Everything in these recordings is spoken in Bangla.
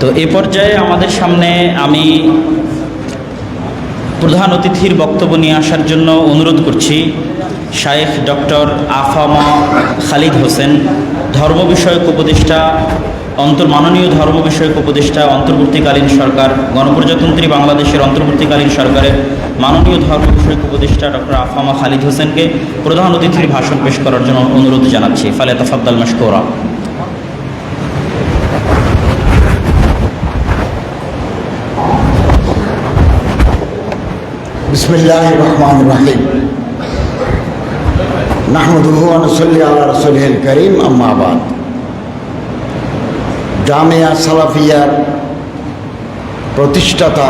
তো এ পর্যায়ে আমাদের সামনে আমি প্রধান অতিথির বক্তব্য নিয়ে আসার জন্য অনুরোধ করছি। শায়েখ ডক্টর আফামা খালিদ হোসেন, ধর্ম বিষয়ক উপদেষ্টা, অন্তর মাননীয় ধর্ম বিষয়ক উপদেষ্টা, অন্তর্বর্তীকালীন সরকার, গণপ্রজাতন্ত্রী বাংলাদেশের অন্তর্বর্তীকালীন সরকারের মাননীয় ধর্ম বিষয়ক উপদেষ্টা ডক্টর আফামা খালিদ হোসেনকে প্রধান অতিথির ভাষণ পেশ করার জন্য অনুরোধ জানাচ্ছি। ফালে তফাদ্দাল মশকোরা। بسم الله الرحمن الرحيم نحمده ونصلي على رسوله الكريم أما بعد জামিয়া সালাফিয়ার প্রতিষ্ঠাতা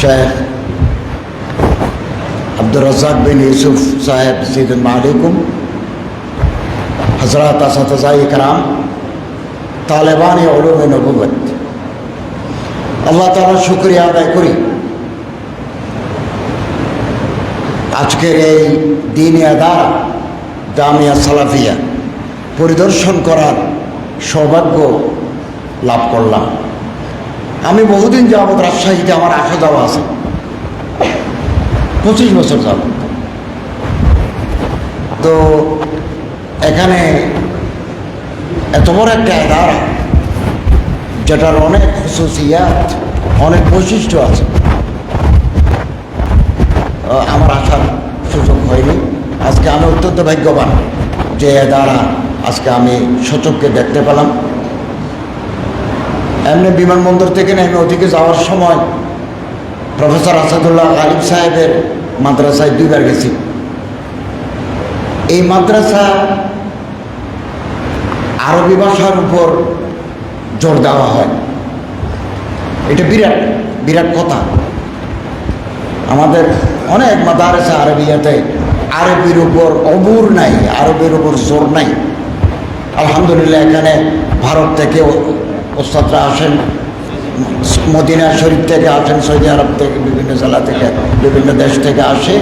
শেখ আব্দুর রাজাক বিন ইউসুফ সাহেব সিদুল আলাইকুম হজরত আসাতাই কারাম তালেবান ওলুম নবুবত আল্লাহ তালার শুক্রিয়া আদায় করি। আজকের এই দিনিয়া দ্বারা জামিয়া সালাফিয়া পরিদর্শন করার সৌভাগ্য লাভ করলাম। আমি বহুদিন যাবৎ রাজশাহীতে আমার আসা যাওয়া আছে। পঁচিশ বছর যাব তো এখানে এত বড় একটা আদারা যেটার অনেক খুশুসিয়াত অনেক বৈশিষ্ট্য আছে। আমার আসার সুযোগ হয়নি। আজকে আমি অত্যন্ত ভাগ্যবান যে দ্বারা আজকে আমি সচককে দেখতে পেলাম। এমনি বিমানবন্দর থেকে নেমে ওদিকে যাওয়ার সময় প্রফেসর আসাদুল্লাহ আলিম সাহেবের মাদ্রাসায় দুইবার গেছি। এই মাদ্রাসা আরবি ভাষার উপর জোর দেওয়া হয়। এটা বিরাট বিরাট কথা। আমাদের অনেক মাদারেসা আরবিয়াতে আরবির উপর অবুর নাই, আরবির উপর জোর নাই। আলহামদুলিল্লাহ, এখানে ভারত থেকে ওস্তাদরা আসেন, মদিনা শরীফ থেকে আসেন, সৌদি আরব থেকে, বিভিন্ন জেলা থেকে, বিভিন্ন দেশ থেকে আসে।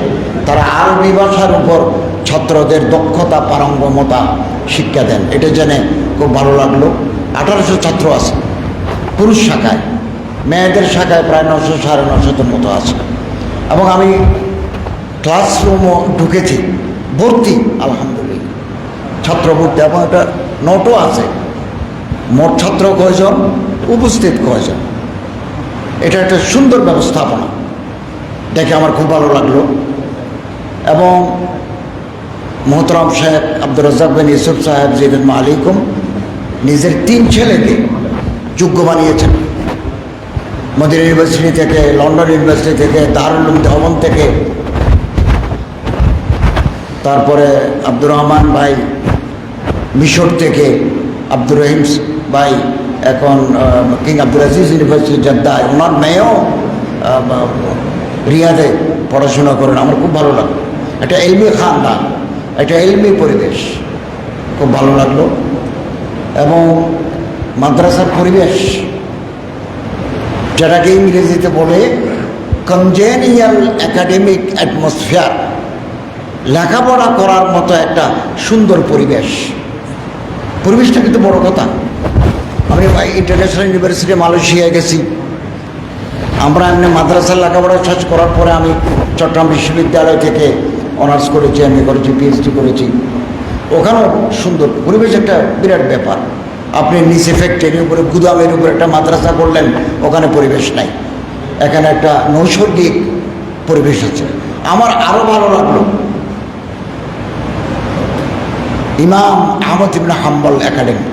তারা আরবি ভাষার উপর ছাত্রদের দক্ষতা, পারঙ্গমতা শিক্ষা দেন। এটা জেনে খুব ভালো লাগল। আঠারোশো ছাত্র আছে। পুরুষ শাখায়। মেয়েদের শাখায় প্রায় নশো, সাড়ে নশোর মতো আছে। এবং আমি ক্লাসরুমও ঢুকেছি। ভর্তি, আলহামদুলিল্লাহ। ছাত্র ভর্তি। এবং একটা নোটও আছে। মোট ছাত্র কয়জন? উপস্থিত কয়জন? এটা একটা সুন্দর ব্যবস্থাপনা। দেখে আমার খুব ভালো লাগল। এবং মোহতরম সাহেব আব্দুর রাজাক বিন ইউসুফ সাহেব জিদুল মালিকুম। নিজের তিন ছেলেকে যোগ্য বানিয়েছেন। মদিনা ইউনিভার্সিটি থেকে লন্ডন ইউনিভার্সিটি থেকে দারুল দেওবন থেকে। তারপরে আব্দুর রহমান ভাই, মিশর থেকে আব্দুর রহিম ভাই, এখন কিং আব্দুল আজিজ ইউনিভার্সিটি জেদ্দায় ওনার মেয়েও রিয়াদে পড়াশোনা করেন। আমার খুব ভালো লাগল। একটা এলমি খানদান, একটা এলমি পরিবেশ। খুব ভালো লাগল। এবং মাদ্রাসার পরিবেশ যেটাকে ইংরেজিতে বলে কনজেনিয়াল একাডেমিক অ্যাটমসফিয়ার লেখাপড়া করার মতো একটা সুন্দর পরিবেশ। পরিবেশটা কিন্তু বড় কথা। আমি ইন্টারন্যাশনাল ইউনিভার্সিটি মালয়েশিয়ায় গেছি। আমরা এমনি মাদ্রাসার লেখাপড়া শেষ করার পরে আমি চট্টগ্রাম বিশ্ববিদ্যালয় থেকে অনার্স করেছি এম করেছি পিএইচডি করেছি। ওখানেও সুন্দর পরিবেশ একটা বিরাট ব্যাপার। আপনি নিচে ফ্যাক্টরির উপরে, গুদামের উপরে একটা মাদ্রাসা করলেন, ওখানে পরিবেশ নাই। এখানে একটা নৈসর্গিক পরিবেশ আছে। আমার আরও ভালো লাগল। ইমাম আহমদ ইবনে হাম্বল একাডেমি।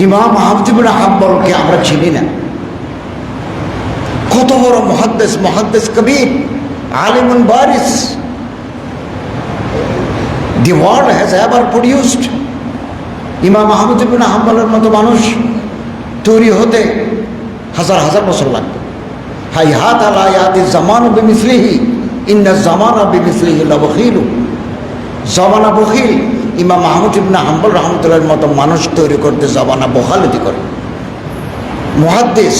ইমাম আহমদ ইবনে হাম্বলকে আমরা চিনি না। কত বড় মহাদ্দেশ মহাদ্দেশ কবির, আলিমুন বারিস। The world has ever produced Imam Ahmad Ibn হাম্বলের মতো মানুষ তৈরি হতে হাজার হাজার বছর লাগবে। হাই হাত আলা ইয়াতি জামানু বিমিসলিহি, ইন্না জামানা বিমিসলিহি লাবখিলু। জমানা বখিল, ইমাম মাহমুদ ইবনা হাম্বল রহমতুল্লাহর মতো মানুষ তৈরি করতে জমানা বহালতি করে। মুহাদ্দিস,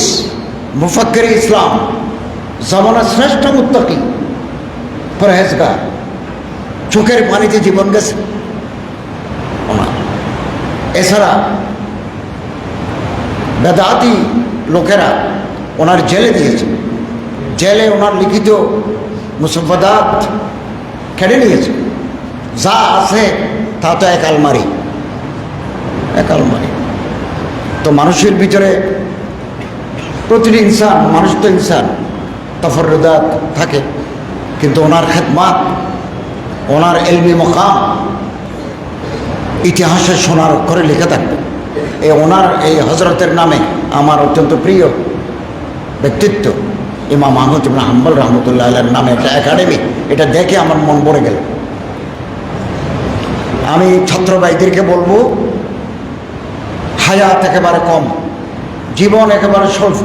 মুফাক্কির ইসলাম জমানা শ্রেষ্ঠ মুত্তাকি, পরহেজগার। চোখের পানিতে জীবন গেছে। এছাড়া বেদাতি লোকেরা ওনার জেলে দিয়েছে। জেলে ওনার লিখিত মুসফদাত কেড়ে নিয়েছে। যা আছে তা তো এক আলমারি। এক আলমারি। তো মানুষের ভিতরে প্রতিটি ইনসান, মানুষ তো ইনসান তফরদাত থাকে। কিন্তু ওনার খেদমাত ওনার এলমি মকাম ইতিহাসে সোনার অক্ষরে লিখে থাকবে। এই ওনার এই হজরতের নামে আমার অত্যন্ত প্রিয় ব্যক্তিত্ব ইমাম আহমদ ইবনা হাম্বল রহমতুল্লাহ আল্লাহর নামে একটা একাডেমি, এটা দেখে আমার মন ভরে গেল। আমি ছাত্র ভাইদেরকে বলব, হায়াত একেবারে কম, জীবন একেবারে স্বল্প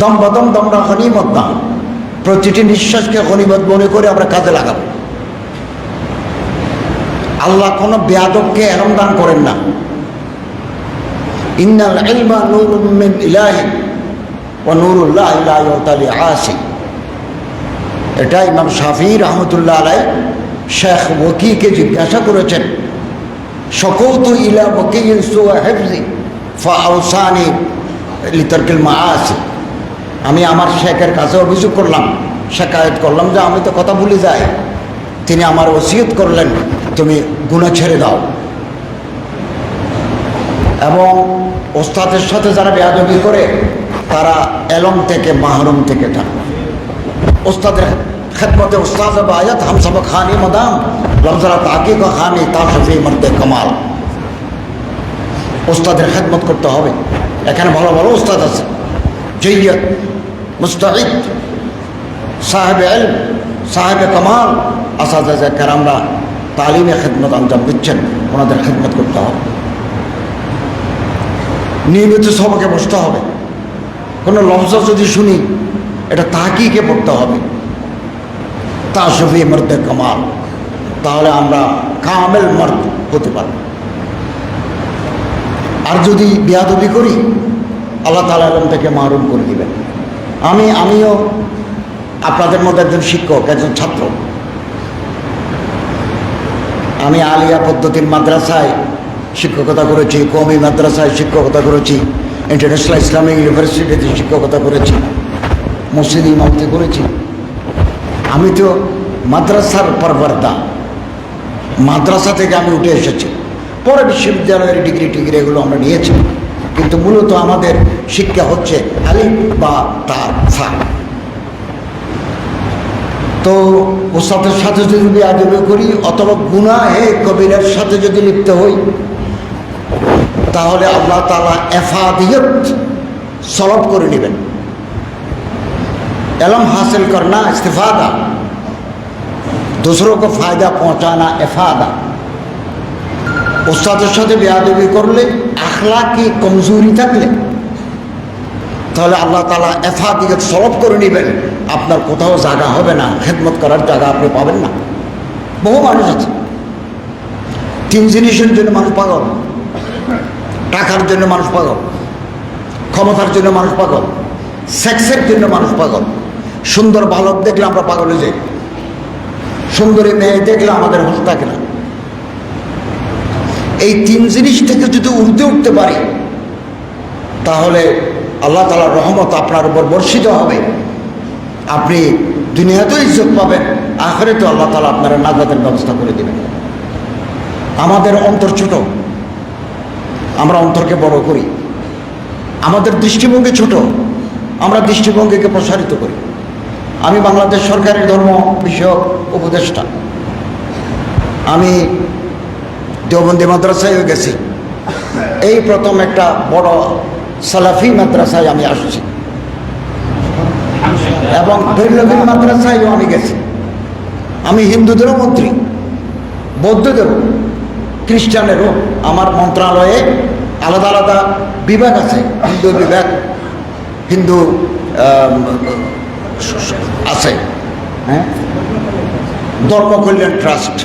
দম বদম দমরা গনিমত দাম প্রতিটি নিঃশ্বাসকে গনিমত মনে করে আমরা কাজে লাগাবো। আল্লাহ কোনো বেয়াদবকে এরম দান করেন না। ইন্নাল ইলমা নূরুম মিন ইলাহি ওয়া নূরুল্লাহ লা ইউতালি আসি এটা ইমাম শাফি রহমতুল্লাহ আলাই শেখ ওকিকে জিজ্ঞাসা করেছেন সকৌতু ইলা ওকিল সুয়া হেফজি ফা আউসানি লিতর্কিল মা আসি আমি আমার শেখের কাছে অভিযোগ করলাম, শেখায়ত করলাম যে আমি তো কথা ভুলে যাই। তিনি আমার ওসিয়ত করলেন। তুমি গুণা ছেড়ে দাও। এবং ওস্তাদের সাথে যারা বেয়াদবি করে, তারা এলম থেকে, মাহরুম থেকে থাকে ওস্তাদের খেদমতে উস্তাদ আয়াত হাম সব খানি মদাম, লফজরা তাকি খানি তা শফি মর্দে কমাল। ওস্তাদের খেদমত করতে হবে। এখানে ভালো ভালো ওস্তাদ আছে। জৈয়ত মুস্তাহিদ সাহেব এল সাহেব কামাল, আসাদা কারামরা তালিমে খেদমত আঞ্জাম দিচ্ছেন, ওনাদের খেদমত করতে হবে। নিয়মিত সবাকে বসতে হবে। কোনো লফজ যদি শুনি, এটা তাকিকে পড়তে হবে। তা শফি মর্দে কামাল, তাহলে আমরা কামেল মর্দ হতে পারব। আর যদি বিয়াদবি করি, আল্লাহ তালা আলম থেকে মাহরুম করে দিবেন। আমি, আমিও আপনাদের মধ্যে একজন শিক্ষক, একজন ছাত্র। আমি আলিয়া পদ্ধতির মাদ্রাসায় শিক্ষকতা করেছি কমি মাদ্রাসায় শিক্ষকতা করেছি ইন্টারন্যাশনাল ইসলামিক ইউনিভার্সিটিতে শিক্ষকতা করেছি, মসজিদ ইমামতি করেছি। আমি তো মাদ্রাসার পরবর্দা মাদ্রাসা থেকে আমি উঠে এসেছি। পরে বিশ্ববিদ্যালয়ের ডিগ্রি টিগ্রি এগুলো আমরা নিয়েছি। কিন্তু মূলত আমাদের শিক্ষা হচ্ছে আলিফ বা তার ফা তো ওসাদের সাথে যদি আদবে করি অথবা গুনাহে কবিরের সাথে যদি লিপ্ত হই তাহলে আল্লাহ তালা এফাদিয়ত সলভ করে নেবেন एलम हासिल करना इस्तीफादा दूसरों को फायदा पहुंचाना एफादा উস্তাদের সাথে বেয়াদবি করলে আখলাকি কমজোরি থাকলে তাহলে আল্লাহ তালা এফাদিয়ত সলভ করে নেবেন আপনার কোথাও জায়গা হবে না, খেদমত করার জায়গা আপনি পাবেন না। বহু মানুষ আছে। তিন জিনিসের জন্য মানুষ পাগল, টাকার জন্য মানুষ পাগল, ক্ষমতার জন্য মানুষ পাগল, সেক্সের জন্য মানুষ পাগল। সুন্দর বালক দেখলে আমরা পাগলে যাই। সুন্দরী মেয়ে দেখলে আমাদের হুঁশ থাকে না। এই তিন জিনিস থেকে যদি উঠতে উঠতে পারি, তাহলে আল্লাহ তালার রহমত আপনার উপর বর্ষিত হবে। আপনি দুনিয়াতেও ইজ্জত পাবেন আখরে তো আল্লাহ তালা আপনার নাজাতের ব্যবস্থা করে দেবেন। আমাদের অন্তর ছোট, আমরা অন্তরকে বড় করি। আমাদের দৃষ্টিভঙ্গি ছোট, আমরা দৃষ্টিভঙ্গিকে প্রসারিত করি। আমি বাংলাদেশ সরকারের ধর্ম বিষয়ক উপদেষ্টা। আমি দেওবন্দি মাদ্রাসায়ও গেছি। এই প্রথম একটা বড় সালাফি মাদ্রাসায় আমি আসছি। এবং ভৈরবী মাদ্রাসায়ও আমি গেছি। আমি হিন্দুদেরও মন্ত্রী, বৌদ্ধদেরও, খ্রিস্টানেরও। আমার মন্ত্রণালয়ে আলাদা আলাদা বিভাগ আছে, হিন্দু বিভাগ, হিন্দু আছে। হ্যাঁ? ধর্ম কল্যাণ ট্রাস্ট,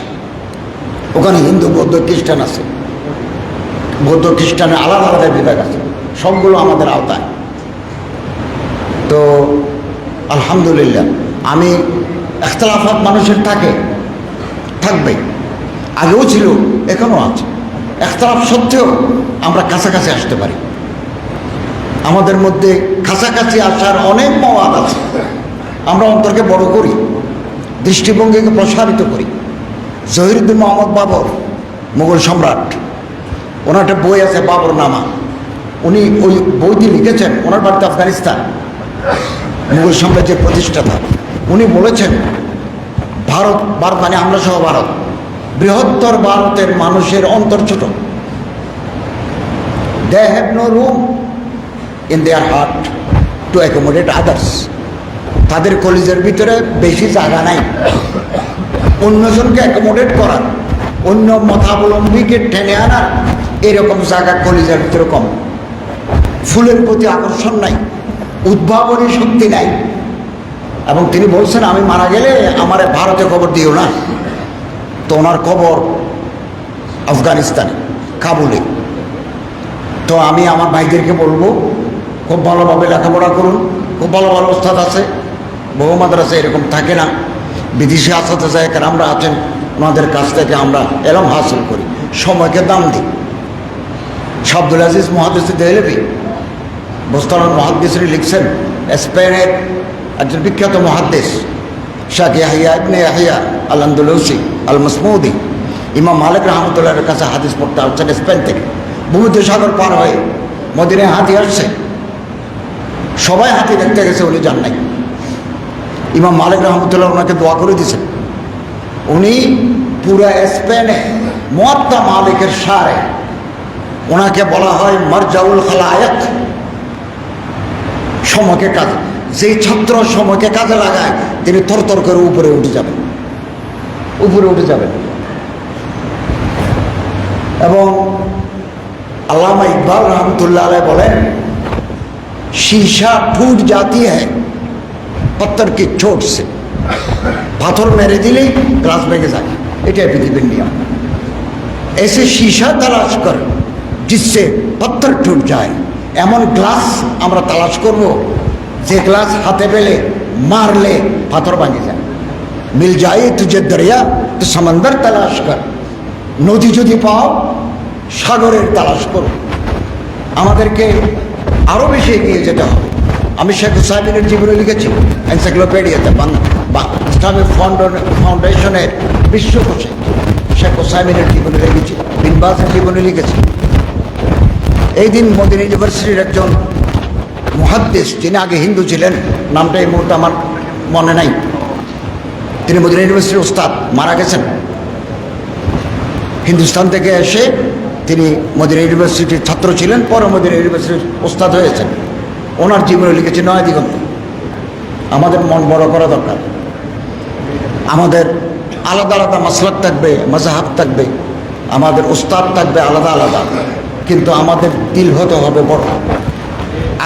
ওখানে হিন্দু, বৌদ্ধ, খ্রিস্টান আছে। বৌদ্ধ, খ্রিস্টানের আলাদা আলাদা বিভাগ আছে, সবগুলো আমাদের আওতায়। তো আলহামদুলিল্লাহ। আমি একতলাফাত মানুষের থাকে, থাকবে। আগেও ছিল, এখনও আছে। একতলাপ সত্ত্বেও আমরা কাছাকাছি আসতে পারি। আমাদের মধ্যে কাছাকাছি আসার অনেক মওয়াদ আছে। আমরা অন্তরকে বড় করি, দৃষ্টিভঙ্গিকে প্রসারিত করি। জহিরুদ্দিন মোহাম্মদ বাবর, মুঘল সম্রাট, ওনার একটা বই আছে বাবর নামা। উনি ওই বইটি লিখেছেন, ওনার বাড়িতে আফগানিস্তান। মুঘল সাম্রাজ্যের প্রতিষ্ঠাতা। উনি বলেছেন, ভারত ভারত মানে আমরা সহ ভারত। বৃহত্তর ভারতের মানুষের অন্তর ছোট। They have no room in their heart to accommodate others তাদের কলিজের ভিতরে বেশি জায়গা নাই। অন্যজনকে অ্যাকোমোডেট করার, অন্য মতাবলম্বীকে টেনে আনার এরকম জায়গা কলিজার ভিতরে কম। ফুলের প্রতি আকর্ষণ নাই। উদ্ভাবনী শক্তি নাই। এবং তিনি বলছেন, আমি মারা গেলে আমার ভারতে খবর দিও না। তো ওনার খবর আফগানিস্তানে, কাবুলে। তো আমি আমার ভাইদেরকে বলব, খুব ভালোভাবে লেখাপড়া করুন, খুব ভালো ভালো ওস্তাদ আছে, বহু মাদ্রাসা এরকম থাকে না। বিদেশি আসাতে যায় আমরা আছেন, ওনাদের কাছ থেকে আমরা এরম হাসিল করি। সময়কে দাম দিই। শাব্দুল আজিজ মহাদিস দেহলেবি বোস্তানুল মহাদিসরি লিখছেন স্পেনের একজন বিখ্যাত মহাদ্দেশ শাহ ইয়াহিয়া ইবনে ইয়াহিয়া আল আন্দুলৌসি আল মসমুদি ইমাম মালিক রহমতুল্লাহের কাছে হাদিস পড়তে আসছেন স্পেন থেকে। সাগর পার হয়ে মদিনায় হাতি আসছে। সবাই হাতি দেখতে গেছে, উনি যান নাই। ইমাম মালিক রহমতুল্লাহ ওনাকে দোয়া করে দিয়েছেন। উনি পুরা স্পেনে মোয়াত্তা মালিকের সারে, ওনাকে বলা হয় মরজাউল খালায়ক। সময়কে কাজ যেই ছাত্র সময়কে কাজে লাগায় তিনি তরতর করে উপরে উঠে যাবেন উপরে উঠে যাবেন এবং আল্লামা ইকবাল রহমতুল্লাহ আলাই বলেন शीशा टूट जाती है पत्थर की चोट से পাথর মেরে দিলেই গ্লাস ভেঙে যায় এটাই পৃথিবীর নিয়ম ऐसे शीशा तलाश कर जिससे पत्थर टूट जाए এমন গ্লাস আমরা তালাশ করব, যে গ্লাস হাতে পেলে, মারলে পাথর ভাঙে যায়। মিল যায় তুঝে দরিয়া, তো সমন্দর তালাশ কর। নদী যদি পাও, সাগরের তালাশ করো। আমাদেরকে আরও বেশি এগিয়ে যেতে হবে। আমি শেখ হুসাইনের জীবনে লিখেছি, এনসাইক্লোপিডিয়াতে, বা ইসলামিক ফাউন্ডেশনের বিশ্বকোষে শেখ হুসাইনের জীবনে লিখেছি, বিনবাসের জীবনে লিখেছি। এই দিন মোদিন ইউনিভার্সিটির একজন মহাদ্দেশ, যিনি আগে হিন্দু ছিলেন, নামটা এই মুহূর্তে আমার মনে নাই। তিনি মদিনা ইউনিভার্সিটির ওস্তাদ, মারা গেছেন। হিন্দুস্তান থেকে এসে তিনি মদিনা ইউনিভার্সিটির ছাত্র ছিলেন, পরে মদিনা ইউনিভার্সিটির ওস্তাদ হয়েছেন। ওনার জীবনে লিখেছে নয় দিগন্ত। আমাদের মন বড় করা দরকার। আমাদের আলাদা আলাদা মাসলাক থাকবে মজাহাব থাকবে, আমাদের উস্তাদ থাকবে আলাদা আলাদা। কিন্তু আমাদের দিল হতে হবে বড়।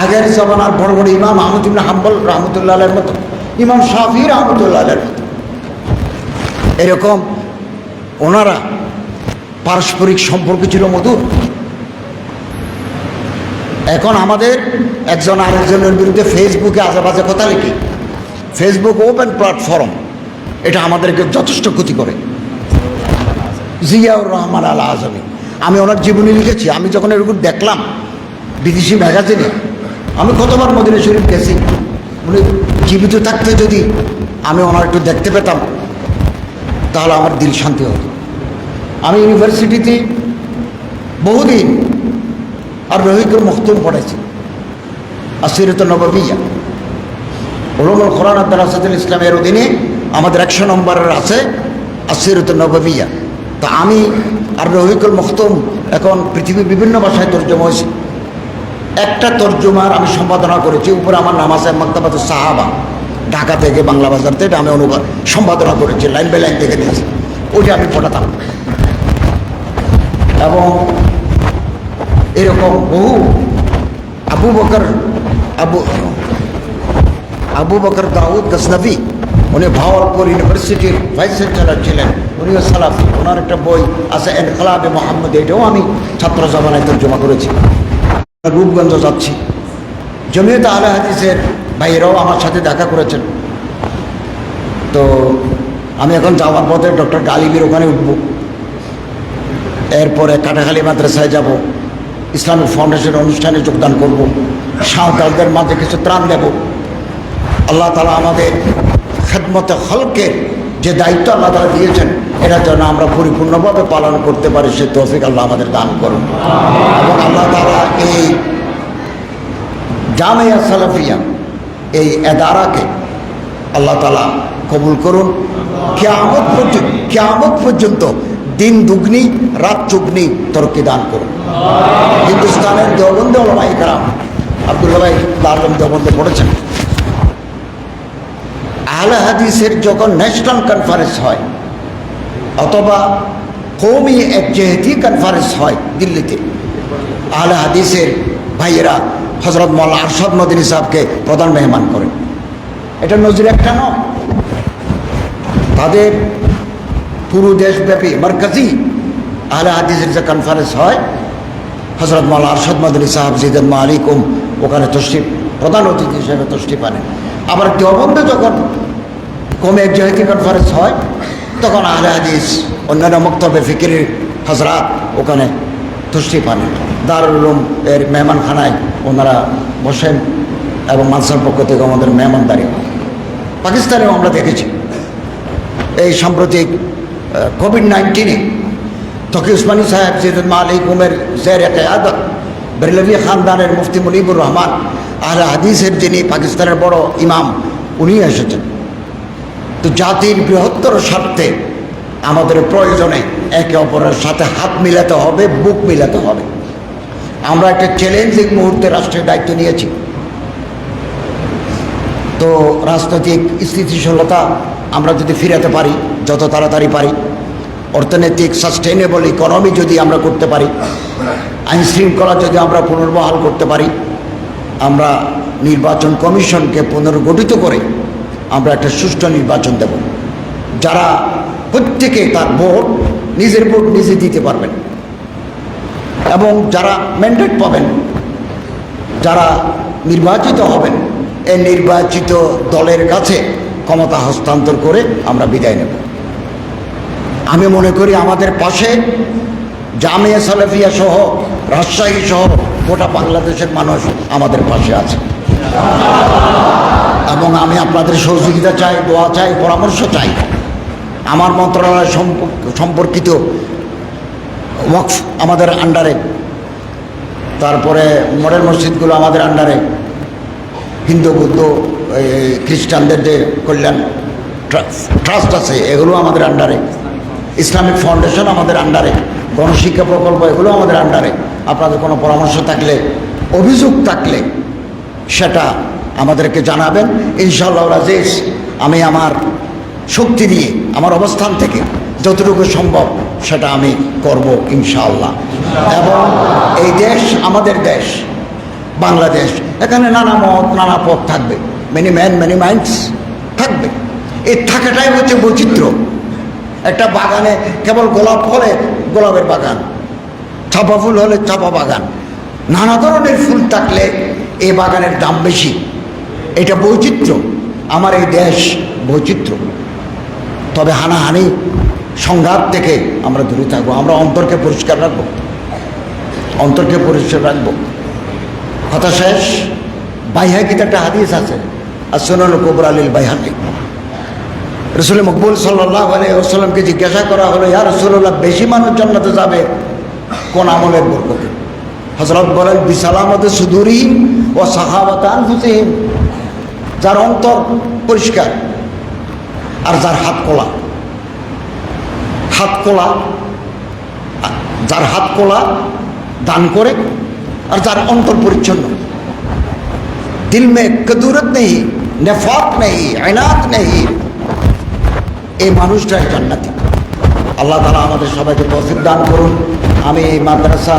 আগের জমানার বড় বড় ইমাম আহমদুল্লাহ হাম্বল রহমতুল্লাহ আলের মতো, ইমাম শাফি রহমতুল্লাহ মতো। এরকম ওনারা পারস্পরিক সম্পর্ক ছিল মধুর। এখন আমাদের একজন আরেকজনের বিরুদ্ধে ফেসবুকে আজে বাজে কথা লিখি ফেসবুক ওপেন প্ল্যাটফর্ম এটা আমাদেরকে যথেষ্ট ক্ষতি করে। জিয়াউর রহমান আল আজমি আমি ওনার জীবনী লিখেছি, আমি যখন এরকম দেখলাম বিদেশি ম্যাগাজিনে, আমি কতবার মদিনা শরীফ গেছি। উনি জীবিত থাকতে যদি আমি ওনার একটু দেখতে পেতাম, তাহলে আমার দিল শান্তি হতো। আমি ইউনিভার্সিটিতে বহুদিন আর রহিকুল মখতুম পড়েছি আসিরত নববিয়া। ওলমুল কোরআন আব্দাল ইসলামের অধীনে আমাদের একশো নম্বরের আছে আসিরত নববিয়া। তো আমি আর রহিকুল মখতুম এখন পৃথিবীর বিভিন্ন ভাষায় তর্জমা হয়েছে। একটা তর্জমার আমি সম্পাদনা করেছি, উপরে আমার নাম আছে মক্তাবাদ সাহাবা। ঢাকা থেকে বাংলা বাজার থেকে আমি অনুবাদ সম্পাদনা করেছি, লাইন বাই লাইন দেখে দিয়েছি ওইটা আমি পড়াতাম। এবং এরকম বহু আবু বকর, আবু আবু বকর দাউদ গসনবী উনি ভাওয়ালপুর ইউনিভার্সিটির ভাইস চ্যান্সেলার ছিলেন। উনিও সালাফি, ওনার একটা বই আছে এনকলাবে মোহাম্মদ, এটাও আমি ছাত্র জমানায় তর্জমা করেছি। রূপগঞ্জ যাচ্ছি। জমিয়ত আলে হাদিসের ভাইয়েরাও আমার সাথে দেখা করেছেন। তো আমি এখন যাওয়ার পথে ডক্টর গালিবের ওখানে উঠব। এরপরে কাটাখালী মাদ্রাসায় যাব। ইসলামিক ফাউন্ডেশন অনুষ্ঠানে যোগদান করব। সাঁওতালদের মাঝে কিছু ত্রাণ দেব। আল্লাহ তালা আমাদের খেদমতে হলকের যে দায়িত্ব আল্লাহ তালা দিয়েছেন এটা যেন আমরা পরিপূর্ণভাবে পালন করতে পারি, সে তৌফিক আল্লাহ আমাদের দান করুন। এবং আল্লাহ তারা এই জামিয়া সালাফিয়া, এই এদারাকে আল্লাহ তালা কবুল করুন। কেয়ামত পর্যন্ত কেয়ামত পর্যন্ত দিন দুগ্নি, রাত চুগ্নি তরকি দান করুন। হিন্দুস্তানের দেওবন্দে ওলামাই কারাম আব্দুল্লাহ ভাই দারুম দেওবন্দে পড়েছেন। আহলে হাদিসের যখন ন্যাশনাল কনফারেন্স হয় অথবা কৌমি একজেহেতি কনফারেন্স হয় দিল্লিতে। আহলে হাদিসের ভাইয়েরা হজরত মৌলা আরশদ মদিনী সাহেবকে প্রধান মেহমান করেন। এটা নজির একটা নয়। তাদের পুরো দেশব্যাপী মার্কাজি আহলে হাদিসের যে কনফারেন্স হয় হজরত মৌলা আরশদ মদিনী সাহেব জিদেন মালিকুম ওখানে তষ্টিপ প্রধান অতিথি হিসেবে তষ্টি পানেন আবার দেওবন্দে যখন কমে এক জাহিতি কনফারেন্স হয় তখন আহলে হাদিস। অন্যান্য মক্তব্যে ফিকিরের হজরাত ওখানে তুষ্টি পান। দারুল এর মেহমানখানায় ওনারা বসেন এবং মানসার পক্ষ থেকে আমাদের মেহমানদারি পাকিস্তানেও আমরা দেখেছি। এই সাম্প্রতিক কোভিড নাইন্টিনে তকি উসমানী সাহেব, সৈয়দ মালিক উমের জের আদত বেরলভি খানদানের মুফতি মুনিবুর রহমান, আহলে হাদিসের যিনি পাকিস্তানের বড় ইমাম উনি এসেছেন। তো জাতির বৃহত্তর স্বার্থে আমাদের প্রয়োজনে একে অপরের সাথে হাত মিলাতে হবে, বুক মিলাতে হবে। আমরা একটা চ্যালেঞ্জিং মুহূর্তে রাষ্ট্রের দায়িত্ব নিয়েছি। তো রাজনৈতিক স্থিতিশীলতা আমরা যদি ফিরাতে পারি, যত তাড়াতাড়ি পারি, অর্থনৈতিক সাস্টেনেবল ইকোনমি যদি আমরা করতে পারি, আইন শৃঙ্খলা যদি আমরা পুনর্বহাল করতে পারি, আমরা নির্বাচন কমিশনকে পুনর্গঠিত করে আমরা একটা সুষ্ঠু নির্বাচন দেব। যারা প্রত্যেকে তার ভোট, নিজের ভোট নিজে দিতে পারবেন। এবং যারা ম্যান্ডেট পাবেন, যারা নির্বাচিত হবেন, এই নির্বাচিত দলের কাছে ক্ষমতা হস্তান্তর করে আমরা বিদায় নেব। আমি মনে করি আমাদের পাশে জামিয়া সালেফিয়া সহ, রাজশাহী সহ গোটা বাংলাদেশের মানুষ আমাদের পাশে আছে। এবং আমি আপনাদের সহযোগিতা চাই, দোয়া চাই, পরামর্শ চাই। আমার মন্ত্রণালয় সম্প- সম্পর্কিত ওয়াকফ আমাদের আন্ডারে। তারপরে মডেল মসজিদগুলো আমাদের আন্ডারে। হিন্দু, বৌদ্ধ খ্রিস্টানদের যে কল্যাণ ট্রাস্ট আছে, এগুলো আমাদের আন্ডারে। ইসলামিক ফাউন্ডেশন আমাদের আন্ডারে। গণশিক্ষা প্রকল্প, এগুলো আমাদের আন্ডারে। আপনাদের কোনো পরামর্শ থাকলে, অভিযোগ থাকলে, সেটা আমাদেরকে জানাবেন ইনশাল্লাহ রাজেশ, আমি আমার শক্তি দিয়ে আমার অবস্থান থেকে যতটুকু সম্ভব সেটা আমি করব, ইনশাআল্লাহ। এবং এই দেশ আমাদের দেশ, বাংলাদেশ, এখানে নানা মত, নানা পথ থাকবে মেনি ম্যান মেনি মাইন্ডস থাকবে। এই থাকাটাই হচ্ছে বৈচিত্র্য। একটা বাগানে কেবল গোলাপ হলে গোলাপের বাগান, চাপা ফুল হলে চাপা বাগান, নানা ধরনের ফুল থাকলে এই বাগানের দাম বেশি। এটা বৈচিত্র্য। আমার এই দেশ বৈচিত্র্য। তবে হানাহানি সংঘাত থেকে আমরা দূরে থাকব, আমরা অন্তরকে পরিষ্কার রাখব। অন্তরকে পরিষ্কার রাখব। কথা শেষ? বাইহাকিতে একটা হাদিস আছে, আর সোনাল কবর আলীল বাইহা বাইহাকি। রসুল মকবুল সাল্লাহ আলাইসাল্লামকে জিজ্ঞাসা করা হলো, ইয়া রসুল্লাহ বেশি মানুষ জান্নাতে যাবে কোন আমলের বরকতে? হজরত বলেন, বিসালামতে সুদূরহীন ও সাহাবাতান হুসেহীন যার অন্তর পরিষ্কার আর যার হাত কোলা হাত কোলা যার হাত কোলা দান করে আর যার অন্তর পরিচ্ছন্ন। দিল মে কদুরত নেই নেফাক নেই আইনাত নেই। এই মানুষটাই জান্নাতি। আল্লাহ তালা আমাদের সবাইকে তৌফিক দান করুন। আমি এই মাদ্রাসা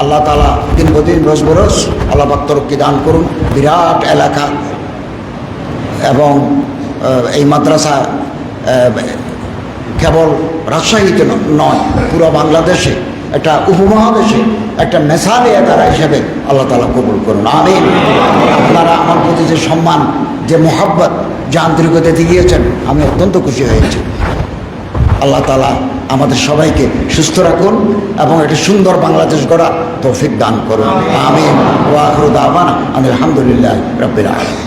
আল্লাহ তালা দিন বদিন রোজ বরস আল্লাহ বাক্তরককে দান করুন। বিরাট এলাকা। এবং এই মাদ্রাসা কেবল রাজশাহীতে নয়, পুরো বাংলাদেশে একটা উপমহাদেশে একটা মেসালে তারা হিসেবে আল্লাহ তালা কবুল করুন। আমি আপনারা আমার প্রতি যে সম্মান, যে মোহাব্বত, যে আন্তরিকতা দিয়েছেন আমি অত্যন্ত খুশি হয়েছি। আল্লাহ তালা আমাদের সবাইকে সুস্থ রাখুন এবং একটি সুন্দর বাংলাদেশ গড়া তৌফিক দান করুন। আমি ওয়াখরুদ আহমান আলহামদুলিল্লাহ রব্বির আলামিন।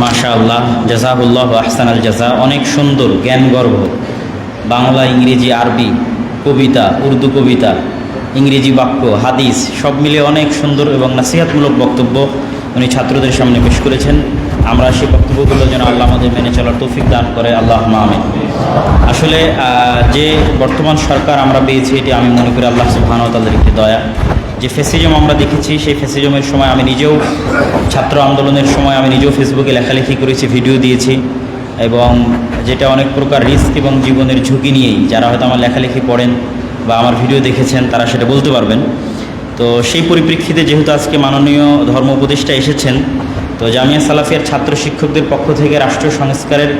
মাশা আল্লাহ জাজাহুল্লাহ আহসান আল জাজা অনেক সুন্দর জ্ঞান গর্ভ বাংলা, ইংরেজি, আরবি, কবিতা, উর্দু কবিতা, ইংরেজি বাক্য, হাদিস, সব মিলে অনেক সুন্দর এবং নাসিহাতমূলক বক্তব্য উনি ছাত্রদের সামনে পেশ করেছেন। আমরা সেই বক্তব্যগুলো যেন আল্লাহ আমাদের মেনে চলার তৌফিক দান করে। আল্লাহ আমিন। আসলে যে বর্তমান সরকার আমরা পেয়েছি, এটি আমি মনে করি আল্লাহ তাআলার একটি দয়া। যে ফেসিজম আমরা দেখেছি, সেই ফেসিজমের সময় আমি নিজেও ছাত্র আন্দোলনের সময় আমি নিজেও ফেসবুকে লেখালেখি করেছি ভিডিও দিয়েছি এবং যেটা অনেক প্রকার রিস্ক এবং জীবনের ঝুঁকি নিয়েই, যারা হয়তো আমার লেখালেখি পড়েন বা আমার ভিডিও দেখেছেন, তারা সেটা বলতে পারবেন। তো সেই পরিপ্রেক্ষিতে যেহেতু আজকে মাননীয় ধর্ম উপদেষ্টা এসেছেন, তো জামিয়া সালাফিয়ার ছাত্র শিক্ষকদের পক্ষ থেকে রাষ্ট্র সংস্কারের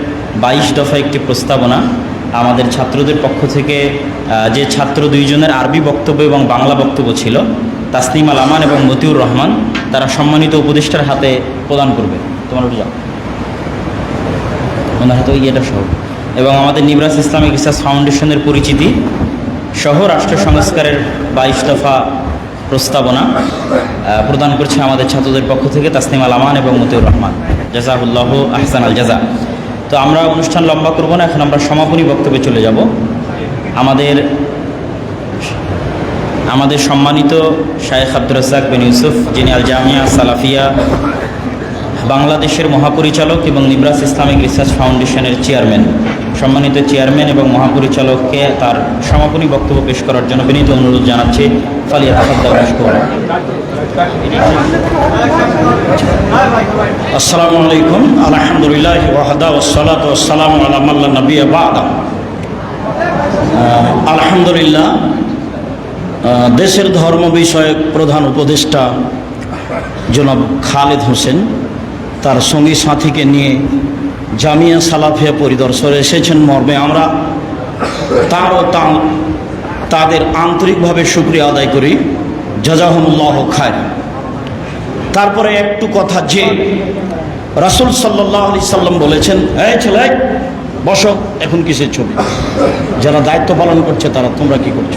বাইশ দফা একটি প্রস্তাবনা, আমাদের ছাত্রদের পক্ষ থেকে যে ছাত্র দুইজনের আরবি বক্তব্য এবং বাংলা বক্তব্য ছিল তাসনিম আল আমান এবং মতিউর রহমান তারা সম্মানিত উপদেষ্টার হাতে প্রদান করবে। তোমার ওটা যাও। ওনার হাতে ইয়েটা সহ। এবং আমাদের নিবরাস ইসলামিক রিসার্চ ফাউন্ডেশনের পরিচিতি সহ রাষ্ট্র সংস্কারের বাইশ দফা প্রস্তাবনা প্রদান করছে আমাদের ছাত্রদের পক্ষ থেকে তাসনিম আল আমান এবং মতিউর রহমান। জাজাহুল্লাহ আহসান আল জাজা। তো আমরা অনুষ্ঠান লম্বা করব না, এখন আমরা সমাপনী বক্তব্যে চলে যাব। আমাদের আমাদের সম্মানিত শায়েখ আব্দুর রাজ্জাক বিন ইউসুফ, যিনি আল জামিয়া সালাফিয়া, বাংলাদেশের মহাপরিচালক এবং নিবরাস ইসলামিক রিসার্চ ফাউন্ডেশনের চেয়ারম্যান। সম্মানিত চেয়ারম্যান এবং মহাপরিচালককে তার সমাপনী বক্তব্য পেশ করার জন্য বিনীত অনুরোধ জানাচ্ছি। আসসালামু আলাইকুম। আলহামদুলিল্লাহ নবী আলহামদুলিল্লাহ দেশের ধর্ম বিষয়ক প্রধান উপদেষ্টা জনাব খালেদ হোসেন তার সঙ্গী সাথীকে নিয়ে জামিয়া সালাফিয়া পরিদর্শনে এসেছেন মর্মে। আমরা তার ও তাদের আন্তরিকভাবে শুক্রিয়া আদায় করি। জাজাহমুল্লাহ খায় তারপরে একটু কথা যে রাসুল সাল্লাহ আলি সাল্লাম বলেছেন, এই ছেলে, বসো, এখন কিসের ছবি? যারা দায়িত্ব পালন করছে তারা, তোমরা কি করছ?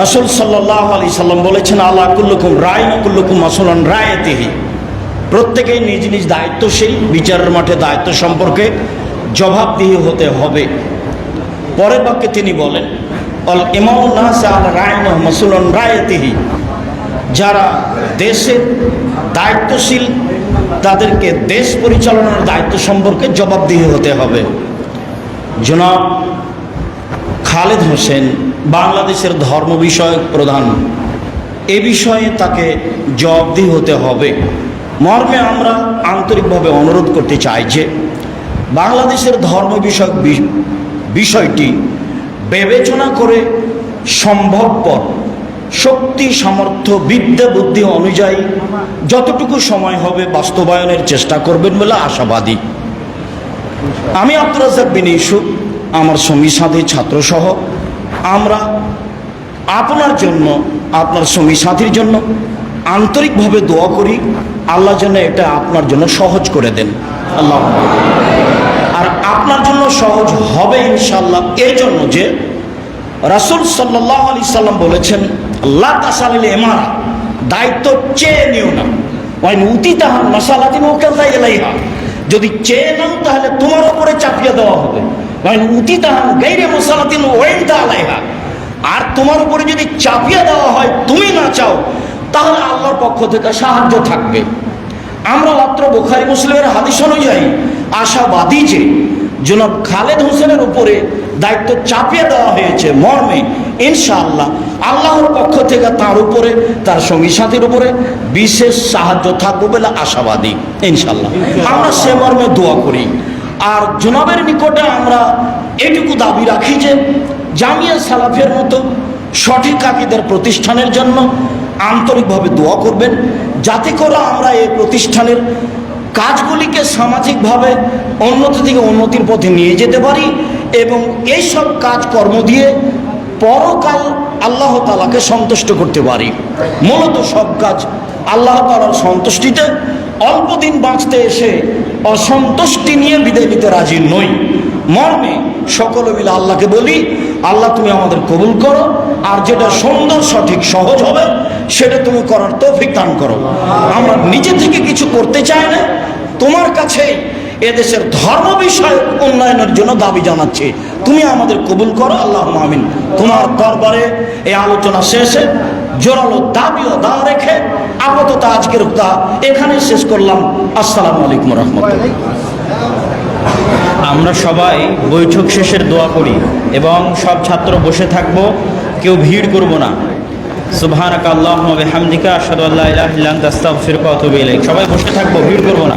রাসুল সাল্লাহ আলি সাল্লাম বলেছেন আল্লাহ কুল্লুকুম রায় কুল্লুকুম আসলান রায়তেহি। প্রত্যেকেই নিজ নিজ দায়িত্বশীল, বিচারের মাঠে দায়িত্ব সম্পর্কে জবাবদিহি হতে হবে। পরের বাক্যে তিনি বলেন অল আল রায় মাসুলন যারা দেশের দায়িত্বশীল, তাদেরকে দেশ পরিচালনার দায়িত্ব সম্পর্কে জবাবদিহি হতে হবে। জনাব খালেদ হোসেন বাংলাদেশের ধর্ম বিষয়ক প্রধান। এ বিষয়ে তাকে জবাবদিহি হতে হবে। মর্মে আমরা আন্তরিকভাবে অনুরোধ করতে চাই যে, বাংলাদেশের ধর্ম বিষয়ক বিষয়টি বিবেচনা করে সম্ভবপর, শক্তি, সামর্থ্য, বিদ্যা, বুদ্ধি অনুযায়ী যতটুকু সময় হবে বাস্তবায়নের চেষ্টা করবেন বলে আশাবাদী। আমি আব্দুল রাজাক বিন আমার সঙ্গী সাথী, ছাত্রসহ আমরা আপনার জন্য, আপনার সঙ্গী সাথীর জন্য আন্তরিকভাবে দোয়া করি। আল্লাহ যেন এটা আপনার জন্য সহজ করে দেন। আল্লাহ। আর আপনার জন্য সহজ হবে ইনশাল্লাহ এই জন্য যে রাসুল সাল্লাহ আলি সাল্লাম বলেছেন আল্লাহ তাসালিল এমারা দায়িত্ব চেয়ে নিও না। ওয়াইন উতি তাহান মশালাতি মোকাল্লা এলাইহা যদি চেয়ে নাও তাহলে তোমার উপরে চাপিয়ে দেওয়া হবে। আর তোমার উপরে যদি চাপিয়ে দেওয়া হয়, তুমি না চাও, তাহলে আল্লাহর পক্ষ থেকে সাহায্য থাকবে। আমরা মাত্র বোখারি মুসলিমের হাদিস অনুযায়ী আশাবাদী যে, জনাব খালেদ হোসেনের উপরে দায়িত্ব চাপিয়ে দেওয়া হয়েছে মর্মে, ইনশাআল্লাহ আল্লাহর পক্ষ থেকে তার উপরে, তার সঙ্গী সাথীর উপরে বিশেষ সাহায্য থাকবে বলে আশাবাদী, ইনশাআল্লাহ। আমরা সে মর্মে দোয়া করি। আর জনাবের নিকটে আমরা এটুকু দাবি রাখি যে জামিয়া সালাফের মতো সঠিক আকিদের প্রতিষ্ঠানের জন্য আন্তরিকভাবে দোয়া করবেন। যাতে করে আমরা এই প্রতিষ্ঠানের কাজগুলিকে সামাজিকভাবে উন্নতি থেকে উন্নতির পথে নিয়ে যেতে পারি এবং এই সব কাজকর্ম দিয়ে পরকাল আল্লাহ তালাকে সন্তুষ্ট করতে পারি। মূলত সব কাজ আল্লাহ তালার সন্তুষ্টিতে অল্প দিন বাঁচতে এসে অসন্তুষ্টি নিয়ে বিদায় নিতে রাজি নই। মর্মে সকলে মিলে আল্লাহকে বলি, আল্লাহ তুমি আমাদের কবুল করো, আর যেটা সুন্দর, সঠিক, সহজ হবে, সেটা তুমি করার তৌফিক দান করো। আমরা নিজে থেকে কিছু করতে চাই না, তোমার কাছে এদেশের ধর্ম বিষয়ক উন্নয়নের জন্য দাবি জানাচ্ছি। তুমি আমাদের কবুল করো আল্লাহ মামিন তোমার দরবারে এই আলোচনা শেষে জোরালো দাবিও দা রেখে আপাতত আজকের দা এখানে শেষ করলাম। আসসালামু আলাইকুম রহমতুল্লাহ আমরা সবাই বৈঠক শেষের দোয়া করি এবং সব ছাত্র বসে থাকব, কেউ ভিড় করব না। সুবহানাকা আল্লাহুম্মা বিহামদিকা, আশহাদু আল্লা ইলাহা ইল্লা সবাই বসে থাকব, ভিড় করব না।